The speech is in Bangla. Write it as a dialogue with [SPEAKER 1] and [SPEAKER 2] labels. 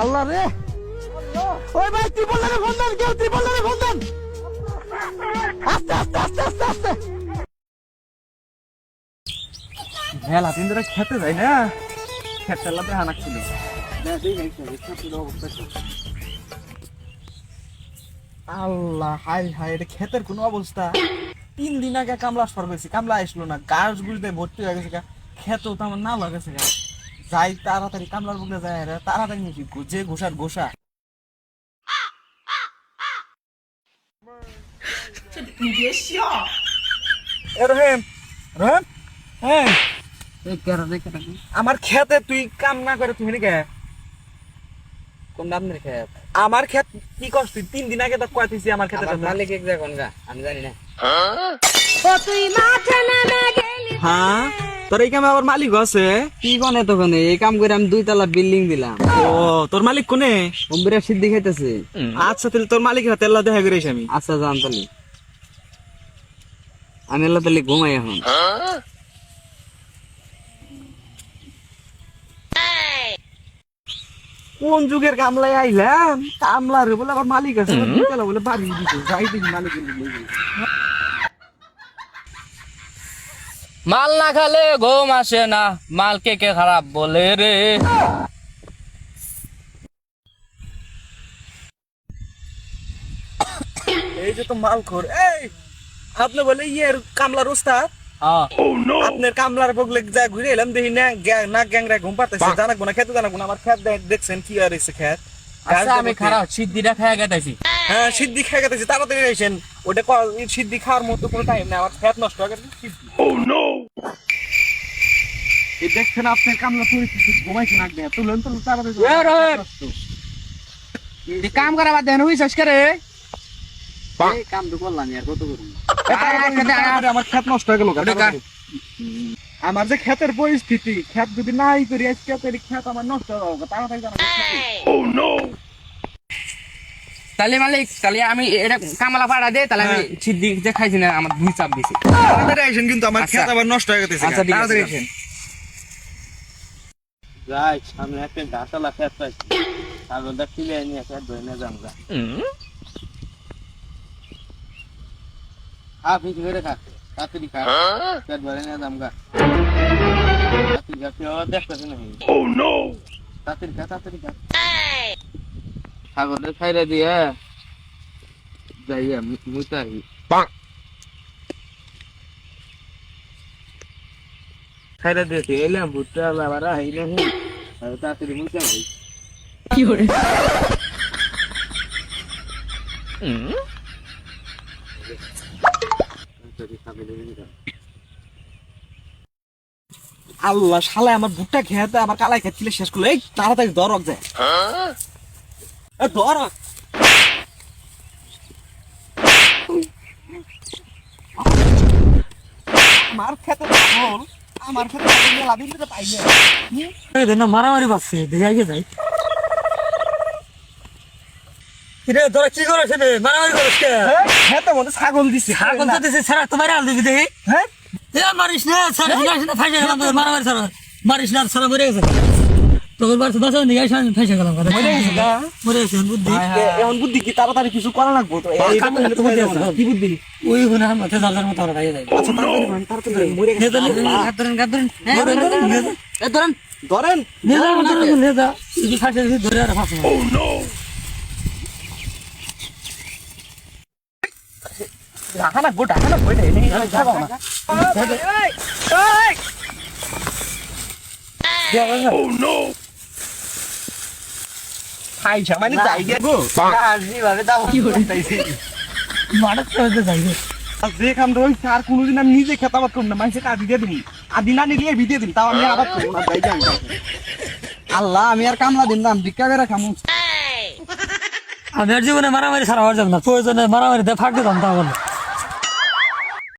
[SPEAKER 1] আল্লাহ রে। ওই ভাই ত্রিপলারে ফোন দেন কেউ ত্রিপলারে ফোন দেন আস্তে আস্তে আস্তে আস্তে। আস্তে মেলা দিন ধরে খেতে যাই না খেতে লাভে হানাক ছিল আল্লাহ হাই হাই এটা ক্ষেতের কোন অবস্থা। তিন দিন আগে কামলা সর গেছি কামলা আসলো না গাছ গুড়িতে ভর্তি হয়ে গেছে গা। খেতেও তো আমার না লাগেছে গা। যাই তাড়াতাড়ি কামলার বুকে যায় রে তাড়াতাড়ি যে ঘোষার ঘোষা। হ্যাঁ আমার খেতে তুই কাম না করে তুমি নাকি?
[SPEAKER 2] কোন আপনার খেত
[SPEAKER 1] আমার ক্ষেত কি করছ তুই? তিন দিন আগে তো কয়েছি আমার খেতে
[SPEAKER 2] আমার মালিক এক জায়গা আমি জানি না।
[SPEAKER 3] তুই মাঠে নেমে গেলি
[SPEAKER 1] হ্যাঁ? তোর এই কামে আবার মালিক আছে?
[SPEAKER 2] কি কনে তখন? এই কাম করে আমি দুই তলা বিল্ডিং দিলাম।
[SPEAKER 1] ও তোর মালিক কোনে?
[SPEAKER 2] অম্বিরা সিদ্ধি খাইতেছে
[SPEAKER 1] আচ্ছা তাহলে তোর মালিক হাতে আল্লাহ দেখা করেছি আমি।
[SPEAKER 2] আচ্ছা জান তালি আমি আল্লাহ তালি ঘুমাই এখন।
[SPEAKER 1] কোন যুগের কামলায় আইলাম? কামলার বলে আবার মালিক আছে। বলে বাড়ি দিতে যাই দেখি মালিক
[SPEAKER 4] মাল না খালে ঘুম আসে না। মাল কে কে খারাপ বলে রে?
[SPEAKER 1] এই যে তো মাল খোর এই! আপনি বলে ইয়ের কামলার উস্তাদ
[SPEAKER 4] হ্যাঁ।
[SPEAKER 1] আপনার কামলার বগলে যা ঘুরে এলাম দেখি না গ্যা- নাক গ্যাংরা ঘুম পাতেছে জানাক না খেতে জানাক না আমার খেত দেখ- দেখছেন কি আর এসে খেত
[SPEAKER 4] আচ্ছা আমি খারাপ সিদ্ধিটা খেয়ে গেতেছি
[SPEAKER 1] হ্যাঁ সিদ্ধি খেয়ে গেছে তাড়াতাড়ি এসেন ওটা সিদ্ধি খাওয়ার মতো কোনো টাইম নেই আমার খেত নষ্ট হয়ে গেছে সিদ্ধি। এই দেখছেন আপনার কামলা পরিস্থিতি তুলেন তুলেন তাড়াতাড়ি
[SPEAKER 4] কাম করা বাদ দেন হইছস করে।
[SPEAKER 2] কাম তো করলাম আর কত করুন
[SPEAKER 1] আমার খেত নষ্ট হয়ে গেল। আমার যে ক্ষেতের পরিস্থিতি ক্ষেত যদি নাই করি আজকে ক্ষেত আমার নষ্ট হয়ে যাবে তাড়াতাড়ি
[SPEAKER 4] তাহলে মালিক তাহলে আমি এটা কামলা পাড়া দে তাহলে আমি সিদ্ধি যে খাইছি না আমার দুই চাপ দিছি
[SPEAKER 1] তাড়াতাড়ি আইসেন কিন্তু আমার
[SPEAKER 4] আচ্ছা।
[SPEAKER 1] ক্ষেত আবার নষ্ট হয়ে গেছে
[SPEAKER 4] আচ্ছা, ঠিক আছে।
[SPEAKER 2] যাই সামনে একটা ঘাসালা খেত পাইছি ছাগলটা কিনে নিয়ে খেত ধরে যাম খা করে খা। তাড়াতাড়ি খা। খেত ধরে নিয়ে যাম গা। তাড়াতাড়ি খা আবার দেখতেছে না তাড়াতাড়ি খা তাড়াতাড়ি খা। ছাগলটা খাইরে দিয়ে যাইয়া মুতাহি খাইরে দিয়েছি এলাম ভুট্টা আবার আইলে হুম তাড়াতাড়ি মুতাহি
[SPEAKER 1] আল্লাহ শালা আমার ভুট্টা খেতে আমার কালাই খেতে শেষ করল। এই তাড়াতাড়ি দরক যায় এ, দরক আমার খেতে ছাগল আমার খেতে ছাগল লাভিন দিতে পাই না।
[SPEAKER 5] মারামারি পাচ্ছে দেখে আগে যাই। কিরে তোরা কি করেছ রে মারামারি করিস কে?
[SPEAKER 1] খেতে মধ্যে ছাগল দিছে।
[SPEAKER 5] ছাগল তো দিছে ছাড়া তোমার আল দিবি দেখি।
[SPEAKER 1] হ্যাঁ
[SPEAKER 5] এ মারিস না ছাড়া মারিস না ফাইসে গেলাম মারামারি ছাড়া। মারিস না ছাড়া মরে গেছে। তোর বার দশ দিকে এসে আমি গেলাম কথা।
[SPEAKER 1] মরে গেছে গা।
[SPEAKER 5] মরে গেছে বুদ্ধি।
[SPEAKER 1] এখন বুদ্ধি কি তাড়াতাড়ি কিছু করা লাগবো? তো এই
[SPEAKER 5] কাম করলে তো না।
[SPEAKER 1] কি বুদ্ধি?
[SPEAKER 5] ওই গুণে আমার মাথায় মতো আমরা ভাইয়া
[SPEAKER 1] আচ্ছা তাড়াতাড়ি করেন, তাড়াতাড়ি মরে গেছে।
[SPEAKER 5] ধরেন ধরেন। ধরেন
[SPEAKER 4] ধরেন
[SPEAKER 1] ধরেন
[SPEAKER 5] নিয়ে যা আমার নিয়ে যা এই ফাঁসে ধরে আর ফাঁসে
[SPEAKER 1] ঢাকা না গো না বইটা এনে যাব না খাই সামানি যাই গে
[SPEAKER 5] কি মারাত করতে
[SPEAKER 1] যে কাম আর কোনোদিন আমি নিজে খেতে আবাদ করব না মানুষকে আদি দিয়ে দিন আদি না নিলে ভিডিও দিন তাও আমি আবার করব না যাই যাই
[SPEAKER 2] আল্লাহ আমি আর কামলা দিন দাম ভিক্ষা করে খামু
[SPEAKER 5] আমি আর জীবনে মারামারি সারা হওয়ার যাব না প্রয়োজনে মারামারিতে ফাঁক দিতাম তা বলে